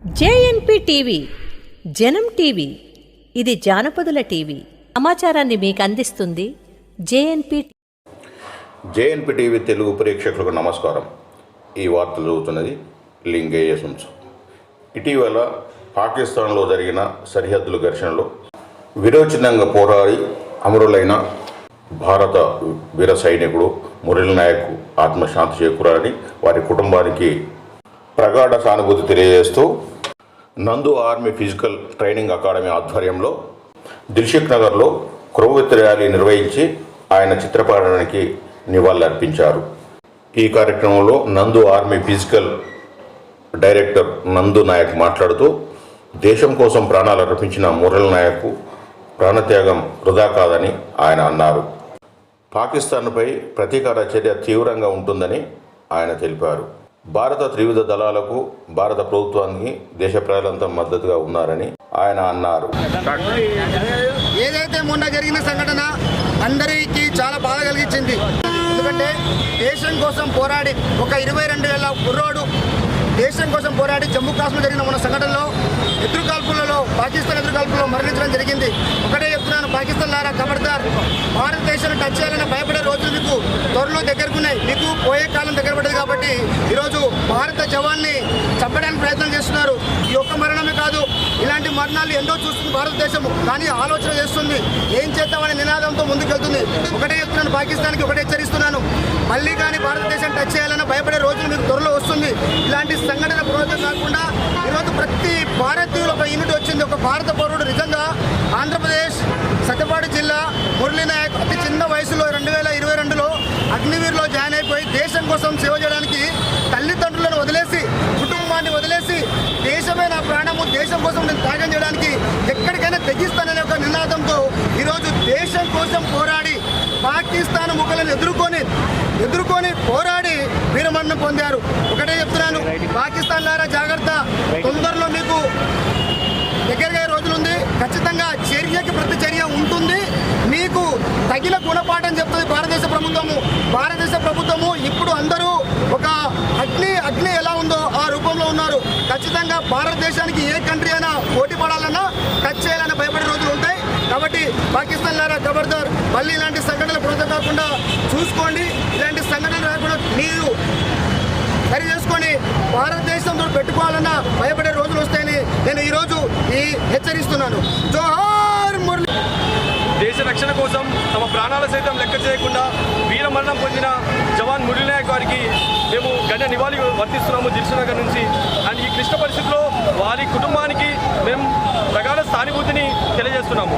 JNP TV జనం TV ఇది జానపదుల TV. సమాచారాన్ని మీకు అందిస్తుంది జేఎన్పి జేఎన్పి టీవీ తెలుగు ప్రేక్షకులకు నమస్కారం. ఈ వార్తలు చదువుతున్నది లింగయ్య సుంచు. ఇటీవల పాకిస్తాన్లో జరిగిన సరిహద్దుల ఘర్షణలో విరోచితంగా పోరాడి అమరులైన భారత వీర సైనికుడు మురళి నాయక్ ఆత్మశాంతి చేకూరాలని వారి కుటుంబానికి ప్రగాఢ సానుభూతి తెలియజేస్తూ నందు ఆర్మీ ఫిజికల్ ట్రైనింగ్ అకాడమీ ఆధ్వర్యంలో దిల్షిక్ నగర్లో క్రొవ్వెత్తి ర్యాలీ నిర్వహించి ఆయన చిత్రపటానికి నివాళులర్పించారు. ఈ కార్యక్రమంలో నందు ఆర్మీ ఫిజికల్ డైరెక్టర్ నందు నాయక్ మాట్లాడుతూ దేశం కోసం ప్రాణాలు అర్పించిన మురళి నాయక్ ప్రాణత్యాగం వృధా కాదని ఆయన అన్నారు. పాకిస్తాన్పై ప్రతీకార చర్య తీవ్రంగా ఉంటుందని ఆయన తెలిపారు. భారత త్రివిధ దళాలకు భారత ప్రభుత్వానికి దేశ ప్రజలంతా మద్దతుగా ఉన్నారని ఆయన అన్నారు. ఏదైతే మొన్న జరిగిన సంఘటన అందరికీ చాలా బాధ కలిగించింది. ఎందుకంటే దేశం కోసం పోరాడి ఒక ఇరవై రెండు వేల కుర్రోడు దేశం కోసం పోరాడి జమ్మూ కాశ్మీర్ జరిగిన మన సంఘటనలో ఎదురుకాల్పులలో పాకిస్తాన్ ఎదురుకాల్పులలో మరణించడం జరిగింది. ఒకటే చెప్తున్నాను పాకిస్తాన్ లారా ఖబర్దార్ భారతదేశాన్ని టచ్ చేయాలని త్వరలో దగ్గరకున్నాయి. మీకు పోయే కాలం దగ్గర పడ్డది కాబట్టి ఈరోజు భారత జవాన్ని చంపడానికి ప్రయత్నం చేస్తున్నారు. ఈ ఒక్క మరణమే కాదు ఇలాంటి మరణాలు ఎన్నో చూస్తుంది భారతదేశం కానీ ఆలోచన చేస్తుంది ఏం చేద్దామనే నినాదంతో ముందుకెళ్తుంది. ఒకటే చెప్తున్నాను పాకిస్తాన్కి ఒకటే హెచ్చరిస్తున్నాను. మళ్ళీ కానీ భారతదేశం టచ్ చేయాలని భయపడే రోజులు మీకు త్వరలో వస్తుంది. ఇలాంటి సంఘటన పురోగతి కాకుండా ఈరోజు ప్రతి భారతీయులు ఒక యూనిట్ వచ్చింది. ఒక భారత పౌరుడు నిజంగా ఆంధ్రప్రదేశ్ సత్యపాడు జిల్లా మురళీ నాయక్ అతి చిన్న వయసులో రెండు వేల ఇరవై రెండులో దేశం కోసం సేవ చేయడానికి తల్లిదండ్రులను వదిలేసి కుటుంబాన్ని వదిలేసి దేశమే నా ప్రాణము దేశం కోసం నేను త్యాగం చేయడానికి ఎక్కడికైనా తెగిస్తాననే ఒక నినాదంతో ఈరోజు దేశం కోసం పోరాడి పాకిస్తాన్ ముఖలను ఎదుర్కొని ఎదుర్కొని పోరాడి వీరమరణం పొందారు. ఒకటే చెప్తున్నాను పాకిస్తాన్ లారా జాగ్రత్త తొందరలో మీకు దగ్గరగా రోజులు ఉంది ఖచ్చితంగా చర్యకి ప్రతి చర్య ఉంటుంది. మీకు తగిన గుణపాఠం చెప్తుంది భారతదేశ ప్రభుత్వము భారతదేశ ప్రభుత్వము ఇప్పుడు అందరూ ఒక అగ్ని అగ్ని ఎలా ఉందో ఆ రూపంలో ఉన్నారు. ఖచ్చితంగా భారతదేశానికి ఏ కంట్రీ అయినా పోటీ పడాలన్నా టచ్ చేయాలన్నా భయపడే రోజులు ఉంటాయి. కాబట్టి పాకిస్తాన్ లారా ఖబర్దార్ మళ్ళీ ఇలాంటి సంఘటనలు పునత కాకుండా చూసుకోండి. ఇలాంటి సంఘటనలు రాకుండా మీరు సరి చేసుకొని భారతదేశంతో పెట్టుకోవాలన్నా భయపడే రోజులు వస్తాయని నేను ఈరోజు ఈ హెచ్చరిస్తున్నాను. జోహో దేశ రక్షణ కోసం తమ ప్రాణాల సైతం లెక్క చేయకుండా వీరమరణం పొందిన జవాన్ మురళీనాయక్ గారికి మేము గణ్య నివాళి వర్తిస్తున్నాము దిల్సునగర్ నుంచి. అండ్ ఈ క్లిష్ట పరిస్థితిలో వారి కుటుంబానికి మేము ప్రగాఢ సానుభూతిని తెలియజేస్తున్నాము.